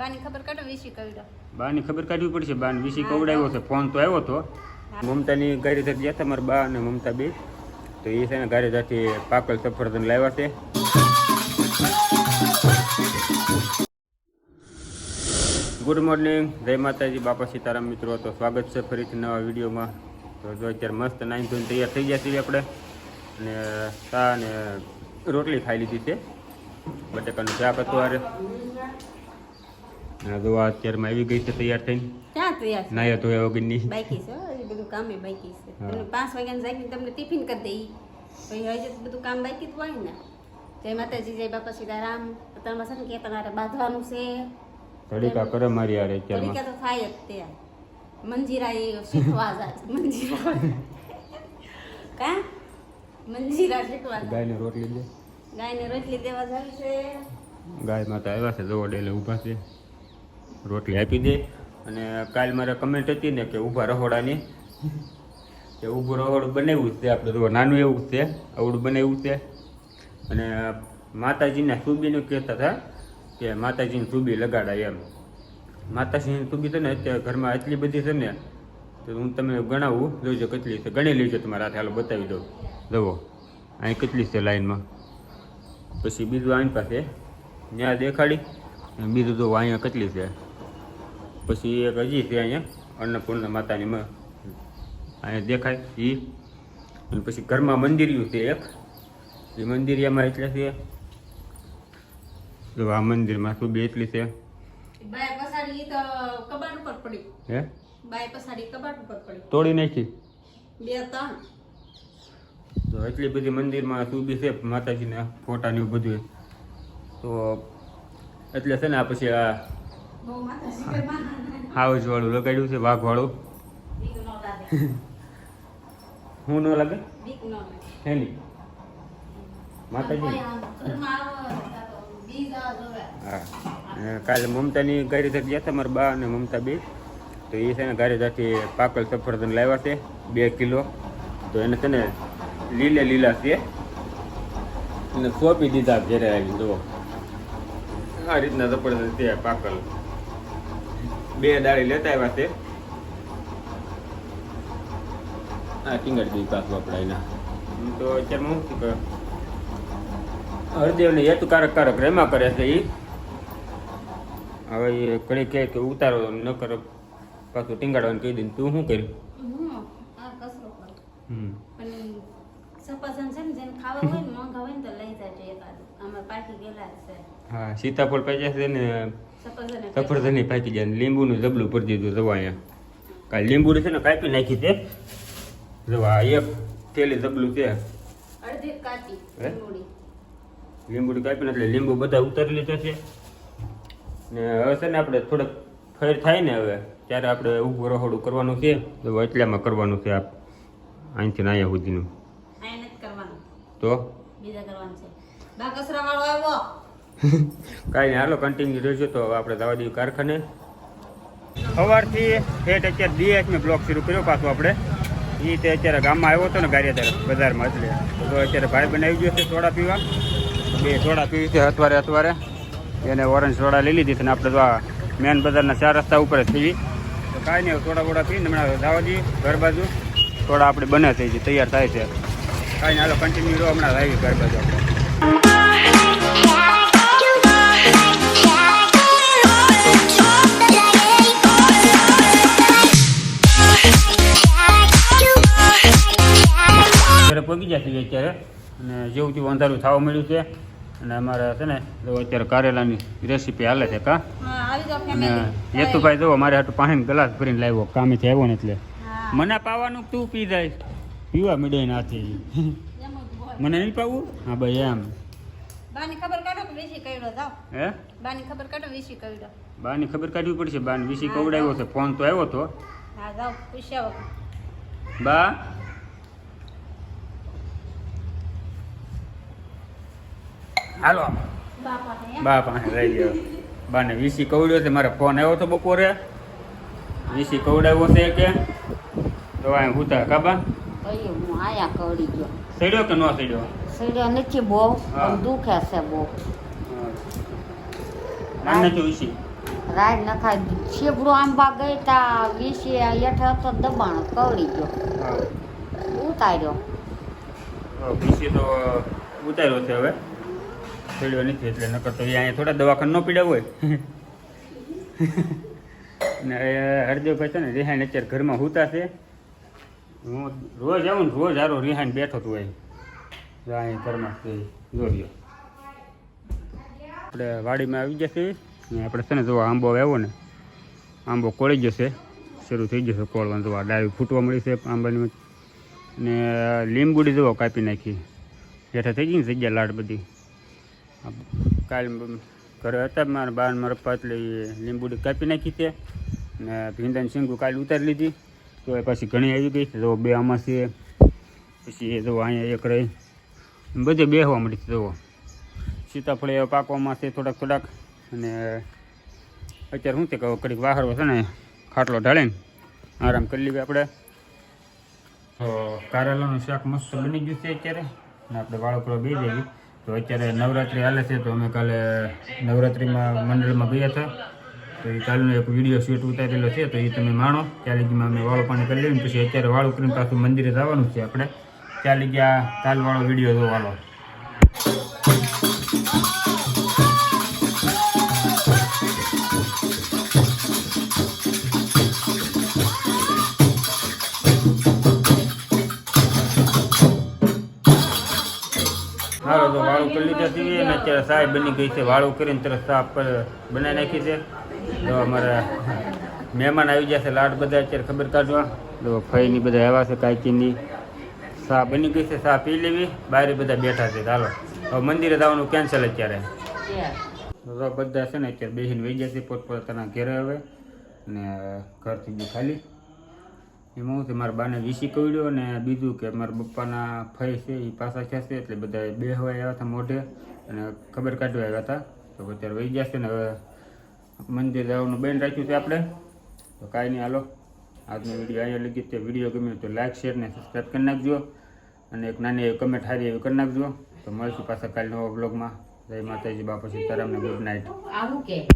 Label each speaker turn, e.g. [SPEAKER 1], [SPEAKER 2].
[SPEAKER 1] બાની ખબર કાઢો વીસી કવડો.
[SPEAKER 2] બાની ખબર કાઢવી પડશે. બાને વીસી કવડાવ્યો છે ફોન તો આવ્યો હતો. મમતાની ગાડી થતી ગયા હતા મારા બા અને મમતા બે. તો એ છે ને ગાડી ત્યાંથી પાકલ સફરજન લાવ્યા છે. Good morning. જય માતાજી બાપા સીતારામ મિત્રો. તો સ્વાગત છે ફરીથી નવા વિડીયોમાં. તો જો અત્યારે મસ્ત નાઈન ધોઈને તૈયાર થઈ ગયા છીએ આપણે. અને ચા અને રોટલી ખાઈ લીધી છે. બટેકાનું શાક હતું આરે અને જો આ અત્યારમાં આવી ગઈ છે તૈયાર થઈને.
[SPEAKER 1] ક્યાં તૈયાર છે?
[SPEAKER 2] તો એ વગરની.
[SPEAKER 1] બાકી છે એ બધું કામે બાકી છે. તમને પાંચ વાગ્યાને જાગીને તમને ટિફિન કરી દઈ પછી હજી તો બધું કામ બાકી જ હોય ને. જય માતાજી જય બાપા સીતારામ. તમે છે ને કે તમારે બાંધવાનું છે.
[SPEAKER 2] તડીકા કરે મારી યાર અત્યારમાં.
[SPEAKER 1] તડીકા તો થાય જ તે મંજીરા એ શીખવા જાય છે મંજીરા. કા? મંજીરા શીખવા
[SPEAKER 2] ગાયને રોટલી દે.
[SPEAKER 1] ગાયને રોટલી દેવા જાય છે.
[SPEAKER 2] ગાય માતા આવ્યા છે જોવો ડેલે ઊભા છે. રોટલી આપી દે. અને કાલ મારે કમેન્ટ હતી ને કે ઊભા રહોડાની. કે ઊભું રહોડું બનાવ્યું છે આપણે તો નાનું એવું છે આવડું બનાવ્યું છે. અને માતાજીના સુબીનું કહેતા હતા કે માતાજીની સુબી લગાડાય એમ. માતાજીની સુબી છે ને અત્યારે ઘરમાં એટલી બધી છે ને તો હું તમે ગણાવું. જોજો કેટલી છે. ગણી લેજો તમારા હાથે. હાલો બતાવી દઉં. જુઓ. અહીં કેટલી છે લાઈનમાં. પછી બીજું આની પાસે. ત્યાં દેખાડી. બીજું તો અહીંયા કેટલી છે. પછી એક હજી છે અહીંયા અન્નપૂર્ણા માતાની મ- અહીંયા દેખાય એ અને પછી ઘરમાં મંદિર્યું છે એક. એ મંદિરિયામાં એટલે છે જો આ મંદિરમાં શું બે એટલી છે? તોડી નાખી?
[SPEAKER 1] બે ત્રણ.
[SPEAKER 2] તો એટલી બધી મંદિરમાં સુબી છે માતાજીના ફોટા ને બધું તો એટલે છે ને આ પછી આ હાઉસ વાળું લગાડ્યું છે, વાઘ વાળું. હું ન લાગે હેની. માતાજી હા. કાલે મમતાની ગાડી થતી ગયા હતા, મારા બા અને મમતા બે. તો એ છે ને ગાડી ત્યાંથી પાકલ સફરજન લાવ્યા છે, બે કિલો. તો એને છે ને લીલે લીલા છે. અને સોંપી દીધા ઘેરે આવી જુઓ. આ રીતના સફરજન છે પાકલ. બે દાળી લેતા આવ્યા છે. આ ટીંગડ દી પાક હું તો અત્યારમાં શું કે હરદેવને હેતુ કારક કારક રેમા કરે છે એ હવે એ ઘડી કહે કે ઉતારો ન કરો પાછું ટીંગાડવાનું કહી દઈને તું શું કર્યું?
[SPEAKER 1] હું આ કસરો કરું
[SPEAKER 2] હમ.
[SPEAKER 1] પણ સફરજન છે ને જેને ખાવા હોય ને મોંઘા હોય ને તો લઈ જાજો એકાદ. અમે પાકી ગયેલા જ છે.
[SPEAKER 2] હા સીતાફળ પાક્યા છે ને સફરજનની પાકી જાય ને લીંબુનું જબલું ભરી દીધું જવા અહીંયા. કાલે લીંબુ છે ને કાપી નાખી તે જવા એક થેલી જબલું છે?
[SPEAKER 1] લીંબુડી.
[SPEAKER 2] કાપીને એટલે લીંબુ બધા ઉતારી લીધા છે. ને હવે છે ને આપણે થોડોક ફેર થાય ને હવે ત્યારે આપણે ઉભું રહોડું કરવાનું છે. તો એટલામાં કરવાનું છે આપ. અહીંથી અહીંયા સુધીનું. તો?
[SPEAKER 1] બીજા કરવાનું છે. બા કસરા વાળો આવ્યો.
[SPEAKER 2] કાંઈ નહીં, હાલો કન્ટિન્યુ રહેજો તો આપણે જવા દઈએ કારખાને. સવારથી ઠેઠ અત્યારે ડીએચનો બ્લોક શરૂ કર્યો પાછું આપણે. એ તે અત્યારે ગામમાં આવ્યો હતો ને ગારિયાધાર બજારમાં એટલે. તો અત્યારે ભાઈ બનાવી ગયો છે સોડા પીવા. બે સોડા પીવી છે અત્વારે અત્વારે એને ઓરેન્જ સોડા લઈ લીધી છે ને આપણે તો આ મેન બજારના ચાર રસ્તા ઉપર જ પીવી. તો કાંઈ નહીં થોડા બોડા પીને હમણાં દાવાજી ઘર બાજુ સોડા આપણે બને થઈ છે તૈયાર થાય છે. કાંઈ નહીં, હાલો કન્ટિન્યુ હમણાં આવી ઘર બાજુ આપણે. અંધારું થવા મળ્યું છે. અને અમારે છે ને જો અત્યારે કારેલાની રેસીપી હાલે છે કા? અને હેતુભાઈ જો મારે હાટું પાણી ગ્લાસ ભરીને લાવ્યો. કામેથી આવ્યો ને એટલે. મને પાવાનું તું પી જાય? પીવા મીડાઈ નાથી. મને નહીં પાવું? હા ભાઈ એમ.
[SPEAKER 1] બાની ખબર કાઢો કે વીસી કઈડો જાઓ.
[SPEAKER 2] હે?
[SPEAKER 1] બાની ખબર કાઢો વીસી
[SPEAKER 2] બાની ખબર કાઢવી પડશે. બાને વીસી કવડાવ્યો છે. ફોન તો આવ્યો
[SPEAKER 1] હા પૂછ્યા
[SPEAKER 2] બા? હાલો. બા પાસે રહી ગયો. બાને વીસી કવડ્યો છે મારે ફોન આવ્યો હતો બપોરે. વીસી કવડાવ્યો છે કે? તો અહીં હુતા કાબા
[SPEAKER 3] હું આયા કવડી ગયો.
[SPEAKER 2] સડ્યો કે ન સડ્યો?
[SPEAKER 3] સડ્યો નથી બહુ દુખે છે બહુ.
[SPEAKER 2] આને તો વીસી?
[SPEAKER 3] રાય નખાય છેબડો આંબા ગઈ તા વીસી હેઠ હતો દબાણ કવડી ગયો. ઉતાર્યો.
[SPEAKER 2] વીસી તો ઉતાર્યો છે હવે. ખેડ્યો નથી એટલે નકર તો અહીંયા થોડા દવાખાન ન પીડ્યા હોય. ને એ હરદેવભાઈ છે ને રિહાણ અત્યારે ઘરમાં હુતા છે. હું રોજ આવું ને રોજ હારો રિહાણ બેઠો તું અહીં અહીં ઘરમાં જોડ્યો આપણે વાડીમાં આવી જશે ને આપણે છે ને જો આંબો આવ્યો ને, આંબો કોળી જશે શરૂ થઈ જશે કોળવાનું. જોવા ડાળી ફૂટવા મળી છે આંબાની ને લીંબુડી જોવા કાપી નાખી. હેઠા થઈ ગઈ ને જગ્યા લાડ બધી. કાલ ઘરે હતા મારા બાર, મારા એટલે લીંબુડી કાપી નાખી તે ને ભીંડાની શીંગું કાલે ઉતારી લીધી. તો એ પાછી ઘણી આવી ગઈ. તો બે આમાં પછી એ તો અહીંયા એક રહી. બધે બેહવા મળી જુઓ. સીતાફળ એવા પાકવામાં છે થોડાક થોડાક. અને અત્યારે શું તે કે હવે કડીક વાહરવો છે ને, ખાટલો ઢાળીને આરામ કરી લઈએ આપણે. તો કારેલાનું શાક મસ્ત બની ગયું છે અત્યારે. અને આપણે વાળો બે જઈએ. તો અત્યારે નવરાત્રિ હાલે છે, તો અમે કાલે નવરાત્રિમાં મંડળમાં ગયા હતા. તો એ કાલનો એક વીડિયો શૂટ ઉતારેલો છે, તો એ તમે માણો. ત્યાં લગીમાં અમે વાળું પાણી કરી લઈએ પછી અત્યારે વાળું કરીને પાછું મંદિરે જવાનું છે આપણે. ત્યાં લગી આ કાલવાળો વીડિયો જોવાનો. તો વાળું કરી લીધા છીએ અને અત્યારે સાય બની ગઈ છે વાળું કરીને તરત સાફ બનાવી નાખી છે. તો અમારા મહેમાન આવી છે લાડ બધા, અત્યારે ખબર કાઢવા. તો ફઈની બધા આવ્યા છે કાંઈકીની સા બની ગઈ છે સા પી લેવી. બહાર બધા બેઠા છે, ચાલો. હવે મંદિરે જવાનું કેન્સલ અત્યારે. બધા છે ને અત્યારે બેસીને વહી છે પોતપોતાના ઘેરે હવે. ને ઘરથી બી ખાલી. એમાં હું છે મારા બાને વીસી કવડ્યો અને બીજું કે મારા પપ્પાના ફઈ છે એ પાછા થશે એટલે બધા બે હવા આવ્યા હતા મોઢે અને ખબર કાઢવા આવ્યા હતા. તો અત્યારે વહી ગયા છે ને હવે મંદિર જવાનું બેન રાખ્યું છે આપણે. તો કાંઈ નહીં, હાલો. આજનો વીડિયો અહીંયા લગી તે વીડિયો ગમ્યો તો લાઈક, શેર ને સબસ્ક્રાઈબ કરી નાખજો. અને એક નાની એવી કમેન્ટ સારી એવી કરી નાખજો. તો મળશું પાછા કાલે નવા બ્લોગમાં જય માતાજી, બાપા સીતારામને ગુડ નાઇટ